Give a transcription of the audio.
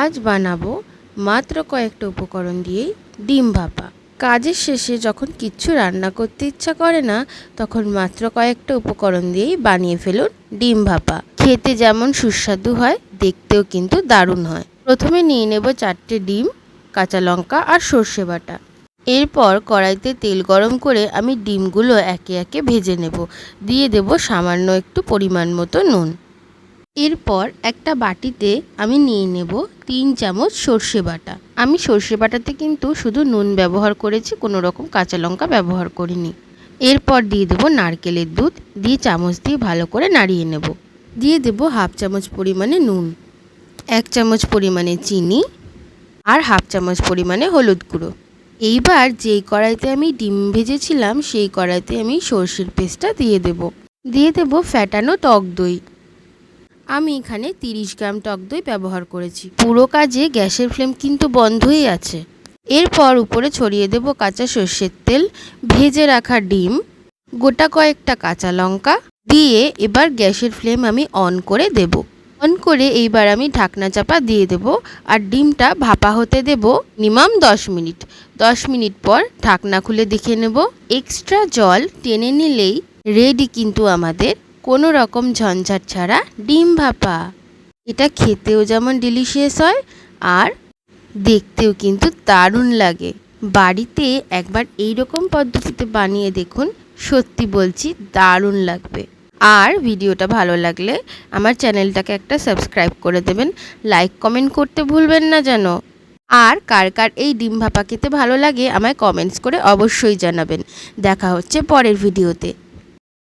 আজ বানাবো মাত্র কয়েকটা উপকরণ দিয়েই ডিম ভাপা। কাজের শেষে যখন কিচ্ছু রান্না করতে ইচ্ছা করে না, তখন মাত্র কয়েকটা উপকরণ দিয়েই বানিয়ে ফেলুন ডিম ভাপা। খেতে যেমন সুস্বাদু হয়, দেখতেও কিন্তু দারুণ হয়। প্রথমে নিয়ে নেব চারটে ডিম, কাঁচা লঙ্কা আর সর্ষে বাটা। এরপর কড়াইতে তেল গরম করে আমি ডিমগুলো একে একে ভেজে নেব। দিয়ে দেব সামান্য একটু পরিমাণ মতো নুন। এরপর একটা বাটিতে আমি নিয়ে নেব তিন চামচ সর্ষে বাটা। আমি সর্ষে বাটাতে কিন্তু শুধু নুন ব্যবহার করেছি, কোনো রকম কাঁচা লঙ্কা ব্যবহার করিনি। এরপর দিয়ে দেবো নারকেলের দুধ, দিয়ে চামচ দিয়ে ভালো করে নাড়িয়ে নেব। দিয়ে দেব হাফ চামচ পরিমাণে নুন, এক চামচ পরিমাণে চিনি আর হাফ চামচ পরিমাণে হলুদ গুঁড়ো। এইবার যেই কড়াইতে আমি ডিম ভেজেছিলাম, সেই কড়াইতে আমি সর্ষের পেস্টটা দিয়ে দেব। দিয়ে দেব ফ্যাটানো টক দই। আমি এখানে তিরিশ গ্রাম টক দই ব্যবহার করেছি। পুরো কাজে গ্যাসের ফ্লেম কিন্তু বন্ধই আছে। এরপর উপরে ছড়িয়ে দেব কাঁচা সর্ষের তেল, ভেজে রাখা ডিম, গোটা কয়েকটা কাঁচা লঙ্কা দিয়ে এবার গ্যাসের ফ্লেম আমি অন করে দেব। অন করে এইবার আমি ঢাকনা চাপা দিয়ে দেব আর ডিমটা ভাপা হতে দেব মিনিমাম দশ মিনিট। দশ মিনিট পর ঢাকনা খুলে দেখে নেব। এক্সট্রা জল টেনে নিলেই রেডি কিন্তু আমাদের কোনো রকম ঝঞ্ঝাট ছাড়া ডিম ভাপা। এটা খেতেও যেমন ডিলিশিয়াস হয়, আর দেখতেও কিন্তু দারুণ লাগে। বাড়িতে একবার এই রকম পদ্ধতিতে বানিয়ে দেখুন, সত্যি বলছি দারুণ লাগবে। আর ভিডিওটা ভালো লাগলে আমার চ্যানেলটাকে একটা সাবস্ক্রাইব করে দেবেন, লাইক, কমেন্ট করতে ভুলবেন না যেন। আর কার কার এই ডিম ভাপা খেতে ভালো লাগে, আমায় কমেন্টস করে অবশ্যই জানাবেন। দেখা হচ্ছে পরের ভিডিওতে।